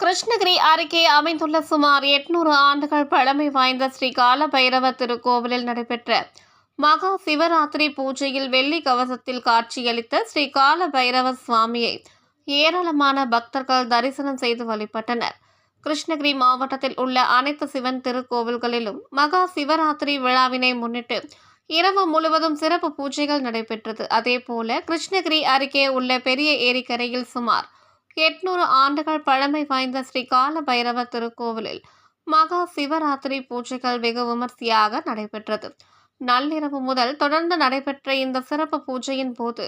கிருஷ்ணகிரி அருகே அமைந்துள்ள சுமார் எட்நூறு ஆண்டுகள் பழமை வாய்ந்த ஸ்ரீ கால பைரவ திருக்கோவிலில் நடைபெற்ற மகா சிவராத்திரி பூஜையில் வெள்ளி கவசத்தில் காட்சியளித்த ஸ்ரீ கால பைரவ சுவாமியை ஏராளமான பக்தர்கள் தரிசனம் செய்து வழிபட்டனர். கிருஷ்ணகிரி மாவட்டத்தில் உள்ள அனைத்து சிவன் திருக்கோவில்களிலும் மகா சிவராத்திரி விழாவினை முன்னிட்டு இரவு முழுவதும் சிறப்பு பூஜைகள் நடைபெற்றது. அதேபோல கிருஷ்ணகிரி அருகே உள்ள பெரிய ஏரிக்கரையில் சுமார் எட்நூறு ஆண்டுகள் பழமை வாய்ந்த ஸ்ரீ கால பைரவ திருக்கோவிலில் மகா சிவராத்திரி பூஜைகள் வெகு விமர்சையாக நடைபெற்றது. நள்ளிரவு முதல் தொடர்ந்து நடைபெற்ற இந்த சிறப்பு பூஜையின் போது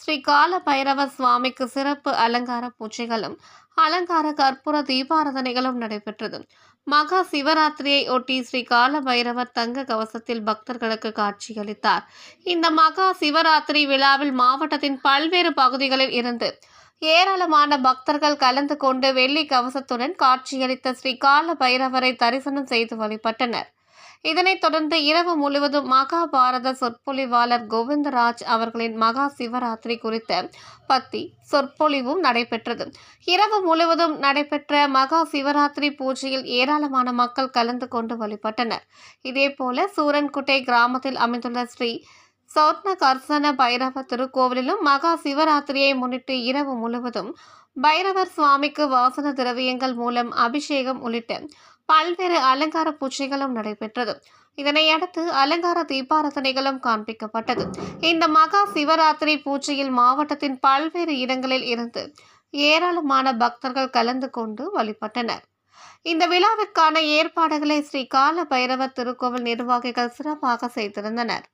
ஸ்ரீ கால பைரவ சுவாமிக்கு சிறப்பு அலங்கார பூஜைகளும் அலங்கார கற்பூர தீபாராதனைகளும் நடைபெற்றது. மகா சிவராத்திரியை ஒட்டி ஸ்ரீ கால பைரவர் தங்க கவசத்தில் பக்தர்களுக்கு காட்சியளித்தார். இந்த மகா சிவராத்திரி விழாவில் மாவட்டத்தின் பல்வேறு பகுதிகளில் இருந்து ஏராளமான பக்தர்கள் கலந்து கொண்டு வெள்ளி கவசத்துடன் காட்சியளித்த ஸ்ரீ கால பைரவரை தரிசனம் செய்து வழிபட்டனர். இதனைத் தொடர்ந்து இரவு முழுவதும் மகாபாரத சொற்பொழிவாளர் கோவிந்தராஜ் அவர்களின் மகா சிவராத்திரி குறித்த பத்தி சொற்பொழிவும் நடைபெற்றது. இரவு முழுவதும் நடைபெற்ற மகா சிவராத்திரி பூஜையில் ஏராளமான மக்கள் கலந்து கொண்டு வழிபட்டனர். இதேபோல சூரன்குட்டை கிராமத்தில் அமைந்துள்ள ஸ்ரீ சௌர்ண கர்சன பைரவ திருக்கோவிலிலும் மகா சிவராத்திரியை முன்னிட்டு இரவு முழுவதும் பைரவர் சுவாமிக்கு வாசன திரவியங்கள் மூலம் அபிஷேகம் உள்ளிட்ட பல்வேறு அலங்கார பூஜைகளும் நடைபெற்றது. இதனையடுத்து அலங்கார தீபாரதனைகளும் காண்பிக்கப்பட்டது. இந்த மகா சிவராத்திரி பூஜையில் மாவட்டத்தின் பல்வேறு இடங்களில் இருந்து ஏராளமான பக்தர்கள் கலந்து கொண்டு வழிபட்டனர். இந்த விழாவிற்கான ஏற்பாடுகளை ஸ்ரீ கால பைரவர் திருக்கோவில் நிர்வாகிகள் சிறப்பாக செய்திருந்தனர்.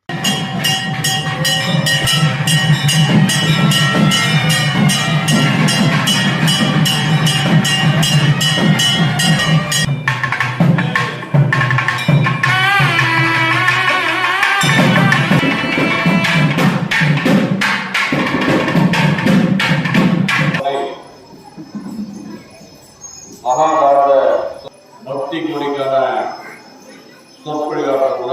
மகாபாரத பக்தி கோடிக்கான சொற்பொழிவாக கூட